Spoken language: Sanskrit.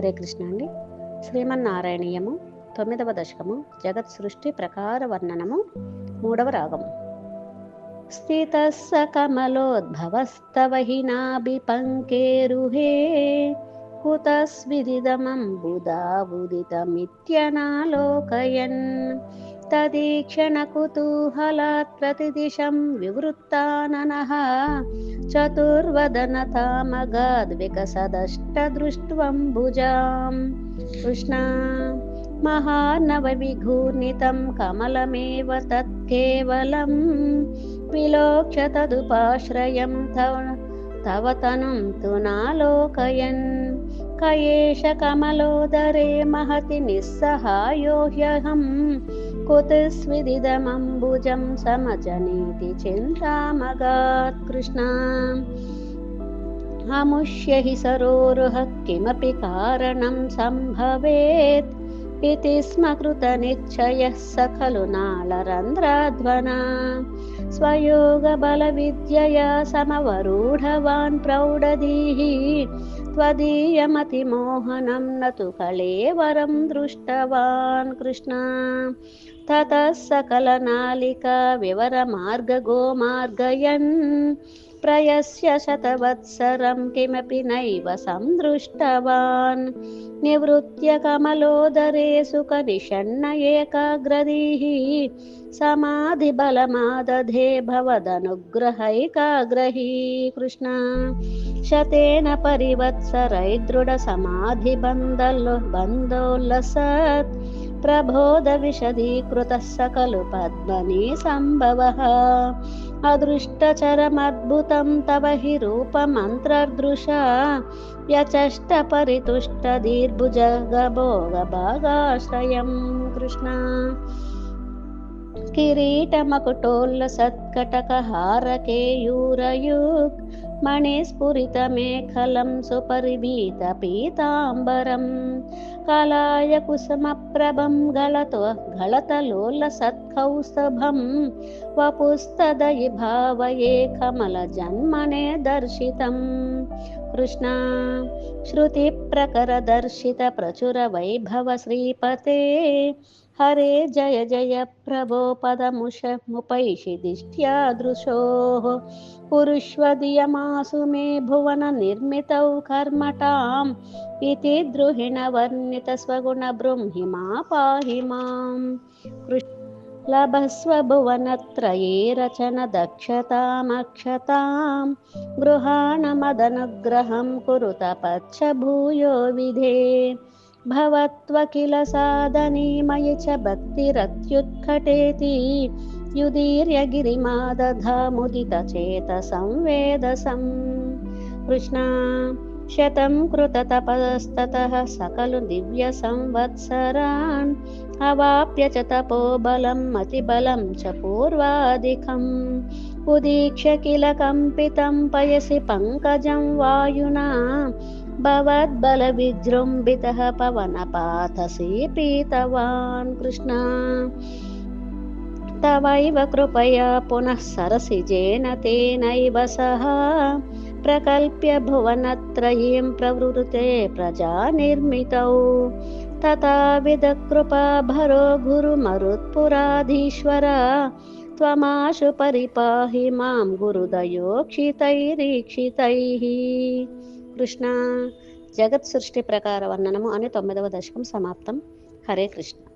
హరే కృష్ణ అండి. శ్రీమన్నారాయణీయము తొమ్మిదవ దశకము జగత్ సృష్టి ప్రకార వర్ణనము మూడవ రాగము. స్థిత స కమలోద్భవస్తవహినాభిపంకేరుహే కుతస్విదిదమం బుధా तदीक्षणकुतूहलात् प्रतिदिशं विवृत्ताननः चतुर्वदनतामगाद्विकसदष्टदृष्ट्वम्बुजां कृष्णा महानवविघूर्णितं कमलमेव तत्केवलं। विलोक्ष्य तदुपाश्रयं तव तव तनुं तु नालोकयन्। क एष कमलोदरे महति निस्सहायो ह्यहं कुतस्विदिदमम्बुजं समजनीति चिन्तामगात् कृष्णा। अमुष्य हि सरोरुह किमपि कारणं सम्भवेत्। इति स्म कृतनिश्चयः स खलु नालरन्ध्राध्वना स्वयोगबलविद्यया समवरूढवान् प्रौढधीः त्वदीयमतिमोहनं न तु कलेवरं दृष्टवान् कृष्ण। ततः सकलनालिका विवरमार्गगोमार्गयन् प्रयस्य शतवत्सरं किमपि नैव सन्दृष्टवान् निवृत्य कमलोदरे सुखनिषण्ण एकाग्रदीः समाधिबलमादधे भवदनुग्रहैकाग्रही कृष्ण शतेन परिवत्सरैदृढसमाधिबन्धलो बन्धोल्लसत् प्रबोधविशदीकृतः सकलु पद्मनी सम्भवः। अदृष्टचरमद्भुतं तव हि रूपमन्त्रदृशा यचष्टपरितुष्टदीर्भुजगभोगभागाश्रयं कृष्ण। किरीटमकुटोल्लसत्कटकहारकेयूरयुक् मणिस्फुरितमेखलं सुपरिभीतपीताम्बरं कलाय कुसुमप्रभं गलतो गलतलोलसत्कौस्तभं वपुस्तदयि भावये कमलजन्मने दर्शितं कृष्णा श्रुतिप्रकरदर्शितप्रचुरवैभव श्रीपते। हरे जय जय प्रभो पदमुषमुपैषि दिष्ट्यादृशोः। कुरुष्वदियमासु मे भुवननिर्मितौ कर्मटाम् इति द्रुहिणवर्णितस्वगुणबृंहि मा पाहि माम्। लभस्व भुवनत्रये रचनदक्षतामक्षतां गृहाणमदनुग्रहं कुरु तपच्च भूयो विधे। भवत्वकिल साधनीमयि च भक्तिरत्युत्कटेति युदीर्यगिरिमादधामुदितचेतसंवेदसं कृष्णा शतं कृततपस्ततः सकलु दिव्यसंवत्सरान्। अवाप्य च तपोबलं मतिबलं च पूर्वाधिकम् उदीक्ष्य किल कम्पितं पयसि पङ्कजं वायुना। भवद्बलविजृम्भितः पवनपाथसि पीतवान् कृष्ण। तवैव कृपया पुनः सरसिजेन तेनैव सह प्रकल्प्य भुवनत्रयीं प्रवृते प्रजानिर्मितौ तथाविधकृपाभरो गुरुमरुत्पुराधीश्वर त्वमाशु परिपाहि मां గురుదయోక్షితైరీక్షితైః కృష్ణ జగత్ సృష్టి ప్రకార వర్ణనము అనే తొమ్మిదవ దశకం సమాప్తం హరే కృష్ణ